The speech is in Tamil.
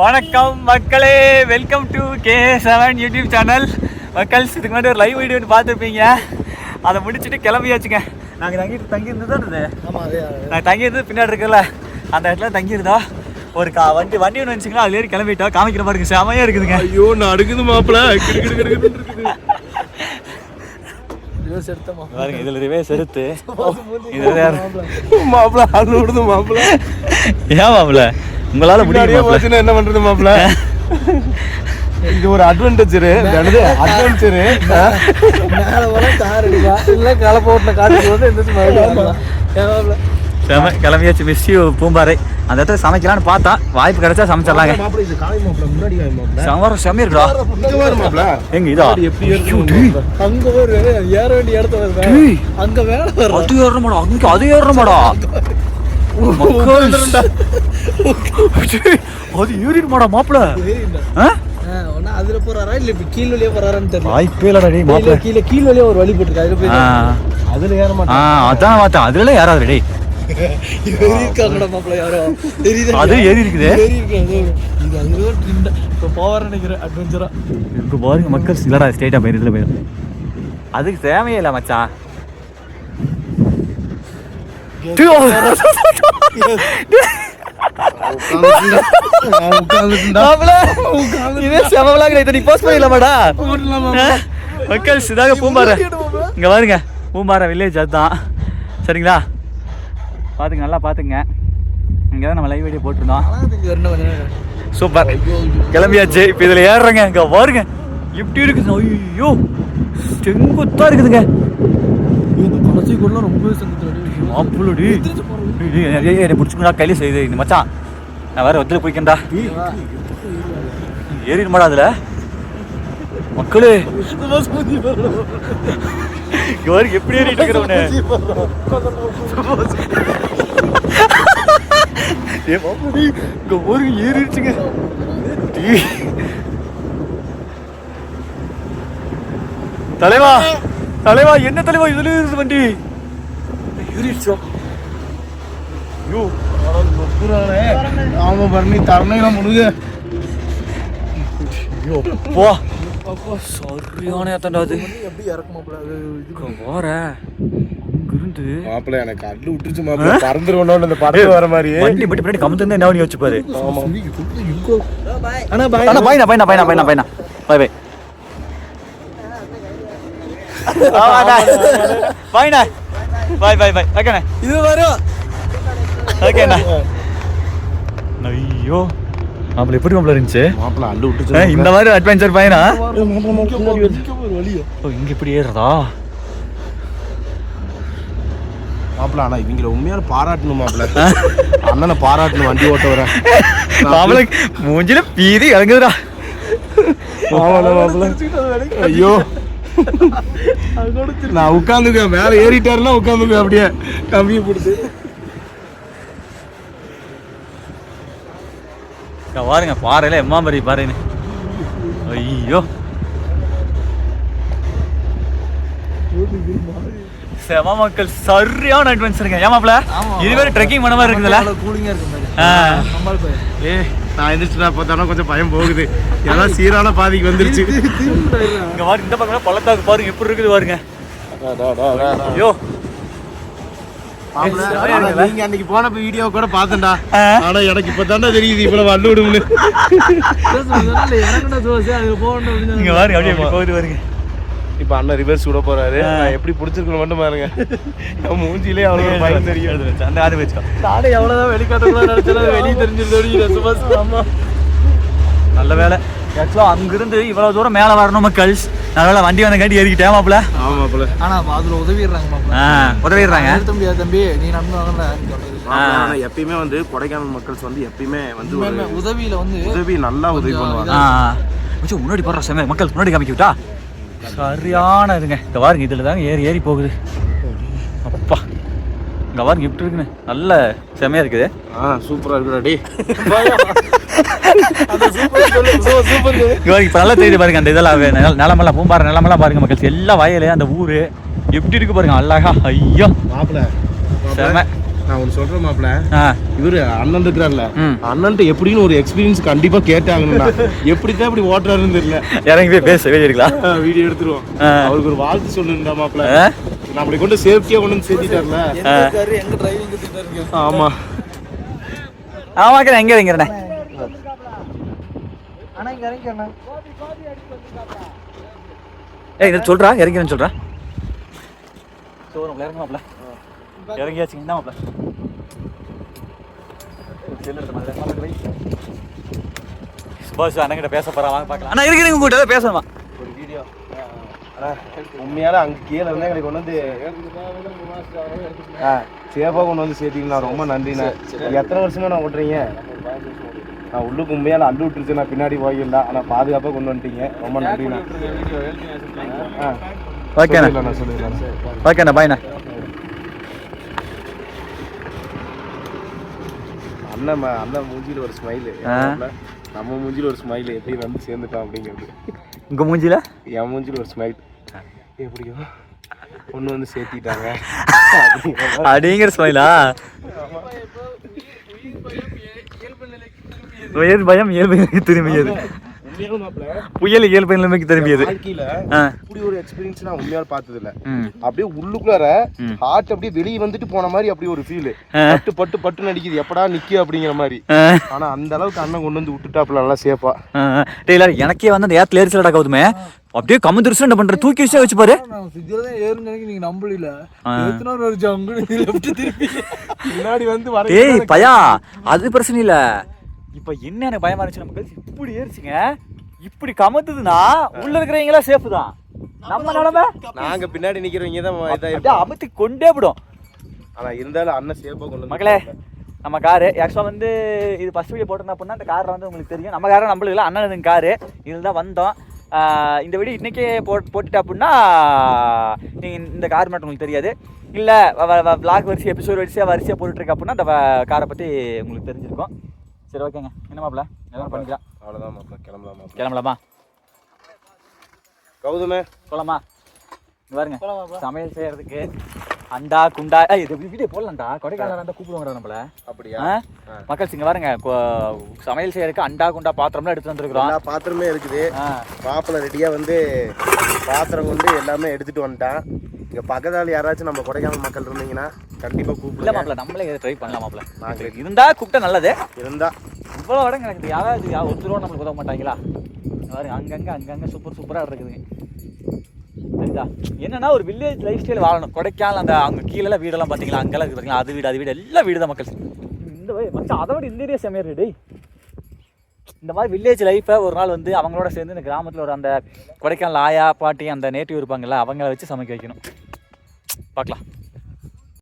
வணக்கம் மக்களே. Welcome to K seven YouTube channel மக்கள் இதுக்கு முன்னாடி ஒரு லைவ் வீடியோ பார்த்துருப்பீங்க. அதை முடிச்சுட்டு கிளம்பியாச்சுங்க. நாங்கள் தங்கிட்டு தங்கியிருந்து தான் இருந்தது நாங்கள் தங்கியிருந்து பின்னாடி இருக்குல்ல அந்த இடத்துல தங்கியிருந்தோம் ஒரு கா வண்டி வண்டி ஒன்று வந்துச்சுங்களா அதுல ஏறி கிளம்பிட்டோம். காமிக்கிற பாருங்க செமையாக இருக்குதுங்க. ஐயோ நான் அடுக்குது மாப்பிள. இருக்குது ரிவர்ஸ் எடுத்தமா பாருங்க இதில் ரிவேஸ் எடுத்து. இதில் யார் மாப்பிள அது விடுது மாப்பிள. ஏன் மாப்பிள்ள உங்களால் முன்னாடியே முடியும் என்ன பண்றது மாப்பிள இது ஒரு அட்வென்ச்சரு அட்வென்ச்சரு மேல வர தார் அடிப்பா. இல்ல கலப்ப ஓட்டுல காட்டுக்கு வந்து செம கிளம்பியாச்சு. Miss you Poombarai. அந்த இடத்துல சமைக்கலாம்னு பார்த்தா வாய்ப்பு கிடைச்சா சமைச்சிடலாங்க. மாப்பிள இது காய் மாப்பிள முன்னாடி காய் மாப்பிள சமரம் செம்ம மாப்பிள எங்க இதா. அங்க ஒரு ஏற வேண்டிய இடத்த வருது டேய். அங்க வேலை வர அது ஏறணுமாடா. அங்க அது ஏறணுமாடா. அது ஏறிடுமாடா மாப்பிள. ஒன்னா அதுல போறாரா? இல்ல இப்ப கீழ் வழியா போறாரான்னு தெரியல. வாய்ப்பே இல்லடா டேய் மாப்பிள. கீழே கீழ் வழியா ஒரு வழி போட்டுருக்கு. அதுல போய் அதுல ஏற மாட்டேன். அதான் பார்த்தேன் அதுல ஏறாது டேய். அது ஏறி இருக்குது. இது அதுல இப்ப போவார் நினைக்கிறேன் அட்வென்ச்சரா இங்க பாருங்க மக்கள் இல்லடா ஸ்டேட்டா போயிரு இதுல போயிரு. அதுக்கு தேவையே இல்லை மச்சான். மாப்பிள, இதே டா. இதை நீ பண்ணிடலாமாடா? மக்கள் இதாங்க பூம்பாறை. இங்க பாருங்க பூம்பாறை வில்லேஜ் அதுதான். சரிங்களா? பாத்துங்க நல்லா பாத்துங்க. இங்க தான் நம்ம லைவ் வீடியோ போட்டிருந்தோம். சூப்பர் கிளம்பியாச்சு. இப்போ இதில் ஏறுறேங்க. இங்க பாருங்க. எப்படி இருக்குது ஐயோ செங்குத்தா இருக்குதுங்க. இந்த கடைசி கூட ரொம்ப சங்கத்துல மாப்பிள்ளடி பிடிச்சிக்கா கையில செய்யுது இந்த மச்சான். நான் வேற ஒத்துல போய்க்கண்டா ஏறிடுமாடா அதுல. மக்களே. பாருங்க எப்படி ஏறிட்டு இருக்கிறவனே. ஏ மாப்பிள்ளடி இங்க பாருங்க ஏறிடுச்சுங்க. தலைவா. தலைவா என்ன தலைவா இதுல இருந்து வண்டி? ஐயோ ஆமா பண்ணி தரணையில முழுக. ஐயோ போ. சரியான ஏத்தண்டா அது. எப்படி இறக்க மாப்பிள்ள அது இது இங்க வார. இங்கிருந்து. மாப்பிள எனக்கு அள்ளு விட்டுருச்சு மாப்பிள. பறந்துருவோம் இந்த படத்துல வர மாதிரி. வண்டி மட்டும் பின்னாடி கமுந்து என்ன யோசிச்சு பாரு. ஆனா பாய் அண்ணா பையனா பையனா பையனா பையனா பையனா பை பை பையனா பாய் பாய் பாய் ஓகேண்ணா இது வரும். ஓகேண்ணா ஐயோ. மாப்பிள்ள எப்படி மாப்பிள்ள இருந்துச்சு? மாப்பிள அள்ளு விட்டுருச்சு இந்த மாதிரி அட்வென்ச்சர் பையனா? ஓ இங்க இப்படி ஏறுறதா? மாப்பிள ஆனா இவங்கள உண்மையான பாராட்டணும் மாப்பிள அண்ணனை பாராட்டணும் வண்டி ஓட்ட வர மாப்பிள்ள மூஞ்சில பீதி இறங்குதுடா ஐயோ. நான் உட்காந்துக்கேன் மேல ஏறிட்டாருன்னா உட்காந்துக்கேன் அப்படியே. கம்பியை பிடிச்சி. பாருங்க பாறையில எம்மாம்பரி பாருன்னு ஐயோ. செம மக்கள் சரியான அட்வென்ச்சருங்க ஏமாப்ல இதுவரை ட்ரெக்கிங் பண்ண மாதிரி இருக்குதுல்ல? கூலிங்கா இருக்கு ஏ நான் எந்திரிச்சுனா பார்த்தாலும் கொஞ்சம் பயம் போகுது. ஏன்னா சீரான பாதிக்கு வந்துருச்சு. இங்க பாருங்க இந்த பக்கம் பள்ளத்தாக்கு பாருங்க எப்படி இருக்குது பாருங்க. ஐயோ. நீங்க அன்னைக்கு போனப்ப வீடியோ கூட பார்த்தேன்டா. ஆனா எனக்கு இப்ப தெரியுது இவ்வளவு அள்ளு விடும்னு இங்க பாருங்க அப்படியே போகுது பாருங்க. இப்ப அண்ணன் ரிவர்ஸ் விட போறாரு. எப்படி பிடிச்சிருக்கணும் மட்டும் பாருங்க. மூஞ்சிலே அவ்வளவு பயம் தெரியும். அந்த ஆடு வச்சுக்கோ. நானே எவ்வளவுதான் வெளிக்காட்டக்கூடாது நினைச்சாலும் வெளியே தெரிஞ்சிருந்தோம் சுபாஷ் ஆமா. நல்ல வேலை. ஆக்சுவலாக அங்கிருந்து இவ்வளோ தூரம் மேலே வரணும் மக்கள். நல்ல வேலை வண்டி வந்த காட்டி ஏறிக்கிட்டேன் மாப்பிள்ள. ஆமா போல ஆனா அதுல உதவிடுறாங்க உதவிடுறாங்க. நிறுத்த முடியாது தம்பி. நீ நடந்து வாங்கல ஆனா எப்பயுமே வந்து கொடைக்கானல் மக்கள்ஸ் வந்து எப்பயுமே வந்து ஒரு உதவியில வந்து உதவி நல்லா உதவி பண்ணுவாங்க. முன்னாடி போடுற செம்ம மக்கள் முன்னாடி காமிக்க விட்டா? சரியான இதுங்க. இந்த பாருங்க இதில் தாங்க ஏறி ஏறி போகுது. அப்பா இங்க பாருங்க இப்படி இருக்குன்னு. நல்ல செமையா இருக்குது. ஆ சூப்பரா இருக்குடா டேய். சூப்பர் இங்க பாருங்க இப்ப நல்லா தெரியுது பாருங்க அந்த இதெல்லாம் நிலமெல்லாம் பூம்பாறை நிலமெல்லாம் பாருங்க மக்கள். எல்லா வயலு அந்த ஊரு. எப்படி இருக்கு பாருங்க அழகா. ஐயோ. செம. நான் ஒன்று சொல்றேன் மாப்பிள்ள. ஆ. இவரு அண்ணன் இருக்கிறார்ல. அண்ணன்ட்ட எப்படின்னு ஒரு எக்ஸ்பீரியன்ஸ் கண்டிப்பா கேட்டாங்கண்ணா எப்படித்தான் இப்படி ஓட்டுறாருன்னு தெரியல. இறங்கி போய் பேச வெளியே எடுக்கலாம் வீடியோ எடுத்துருவோம். அவருக்கு ஒரு வாழ்த்து சொல்லுண்டா மாப்பிள்ள. ஆ? நம்மளை கொண்டு சேஃப்டியா கொண்டு வந்து சேர்த்திட்டார்ல. எங்க இருக்கீங்க ஆமா. ஆமாக்கா எங்க இறங்கிறேன் ஆனா இங்க இறங்கிக்கண்ணா ஏய் இதை சொல்றா இறங்கிறேன்னு சொல்றா. சோறு இறங்க மாப்ள இறங்கியாச்சு என்ன மாப்ள சுபாஷ் அண்ணங்கிட்ட பேச போறா வாங்க பார்க்கலாம். அண்ணா இருக்கிறீங்க உங்ககிட்ட பேசணுமா? ஒரு வீடியோ உண்மையால அங்க கீழே இருந்தா எங்களுக்கு கொண்டு வந்து ஆ சேஃபா கொண்டு வந்து சேர்த்தீங்களா ரொம்ப நன்றிண்ணா. எத்தனை வருஷமா நான் ஓட்டுறீங்க? நான் உள்ளுக்கு உண்மையால அள்ளு விட்டுருச்சு நான் பின்னாடி போயிடல ஆனா பாதுகாப்பா கொண்டு வந்துட்டீங்க. ரொம்ப நன்றிண்ணா. ஆ ஓகேண்ணா ஓகேண்ணா பாய்ண்ணா அண்ணன் அண்ணன் மூஞ்சில ஒரு ஸ்மைலு. நம்ம மூஞ்சில ஒரு ஸ்மைல் எப்படி வந்து சேர்ந்துட்டோம் அப்படிங்கிறது. உங்க மூஞ்சில? என் மூஞ்சில ஒரு ஸ்மைல் எப்படியோ பொண்ணு வந்து சேர்த்திட்டாங்க. அப்படிங்கிற ஸ்மைலா உயர் பயம் இயல்பு நிலைக்கு திரும்பியது. புயல் இயல்பு நிலைமைக்கு திரும்பியது இப்படி ஒரு எக்ஸ்பீரியன்ஸ் நான் உண்மையால பார்த்தது இல்ல அப்படியே உள்ளுக்குள்ளார. ஹார்ட் அப்படியே வெளியே வந்துட்டு போன மாதிரி அப்படி ஒரு ஃபீல் பட்டு பட்டு பட்டு நடிக்குது எப்படா நிக்க அப்படிங்கிற மாதிரி. ஆனா அந்த அளவுக்கு அண்ணன் கொண்டு வந்து விட்டுட்டாப்புல நல்லா சேஃபா டேய் எல்லாரும் எனக்கே வந்து அந்த ஏத்துல ஏறிச்சலடா கவுதுமே அப்படியே கமுந்துருச்சு என்ன பண்ற தூக்கி வச்சே வச்சு பாரு. நீங்க நம்பல. எத்தனை முன்னாடி வந்து வர டேய் பயா அது பிரச்சனை இல்ல. இப்ப என்ன எனக்கு பயமா இருந்துச்சு நமக்கு இப்படி ஏறிச்சுங்க. இப்படி கமத்துதுன்னா உள்ள இருக்கிறவங்களா சேஃப் தான். நம்ம நிலைமை? நாங்க பின்னாடி நிக்கிறவங்க தான் அப்படியே அமுத்தி கொண்டே விடும். ஆனா இருந்தாலும் அண்ணன் சேஃபா கொண்டு மக்களே நம்ம காரு ஆக்சுவலாக வந்து இது ஃபஸ்ட் வீடியோ போட்டிருந்தா அப்படின்னா அந்த காரில் வந்து உங்களுக்கு தெரியும். நம்ம காரை நம்மளுக்கு இல்லை அண்ணன் காரு இதில் தான் வந்தோம். இந்த வீடியோ இன்றைக்கே போட் போட்டுட்டா அப்படின்னா நீங்கள் இந்த கார் மட்டும் உங்களுக்கு தெரியாது. இல்லை vlog வரிசை எபிசோட் வரிசையாக வரிசையாக போட்டுட்ருக்கு அப்படின்னா அந்த காரை பற்றி உங்களுக்கு தெரிஞ்சிருக்கும். சரி ஓகேங்க. என்ன மாப்பிள? எல்லாம் பண்ணிக்கலாம். அவ்வளவுதான் மாப்பிள்ள கிளம்பலாம் மாப்பிள்ள கிளம்பலாமா? கௌதமே. போலாமா? பாருங்க. சமையல் செய்யறதுக்கு அண்டா குண்டா. ஏய், இது வீடியோ போடலாம்டா? கொடைக்கானல் இருந்தா கூப்பிடுவாங்கடா நம்மள. அப்படியா? மக்கள் இங்க பாருங்க. கொ- சமையல் செய்யறதுக்கு அண்டா குண்டா பாத்திரம்லாம் எடுத்து வந்திருக்கிறோம். பாத்திரமே இருக்குது. மாப்பிள்ளை ரெடியா வந்து பாத்திரம் கொண்டு எல்லாமே எடுத்துட்டு வந்துட்டான். இங்க பக்கத்தால யாராச்சும் நம்ம கொடைக்கானல் மக்கள் இருந்தீங்கன்னா கண்டிப்பா இல்ல கூப்பிடுங்க. மாப்பிள நம்மளே ட்ரை பண்ணலாம் மாப்பிள. நாங்களே இருந்தா கூப்பிட்டா நல்லது. இருந்தா இவ்வளோ இடம் கிடக்குது. யாராவது யா- ஒருத்தர் நம்மளுக்கு உதவ மாட்டாங்களா? இங்க பாருங்க அங்கங்கே அங்கங்கே சூப்பர் சூப்பராக இருக்குதுங்க சரிதா என்னன்னா ஒரு வில்லேஜ் லைஃப் ஸ்டைல் வாழணும். கொடைக்கானல் அந்த அங்கே கீழே வீடெல்லாம் பார்த்தீங்களா அங்கெல்லாம் இருக்கு அது வீடு அது வீடு எல்லாம் வீடு தான் மக்கள் இந்த வழி அதை விட இந்த ஏரியா செம்மையா டேய் இந்த மாதிரி வில்லேஜ் லைஃப்பை ஒரு நாள் வந்து அவங்களோட சேர்ந்து இந்த கிராமத்தில் ஒரு அந்த கொடைக்கானல் ஆயா பாட்டி அந்த நேட்டிவ் இருப்பாங்கல்ல அவங்கள வச்சு சமைக்க வைக்கணும். பார்க்கலாம்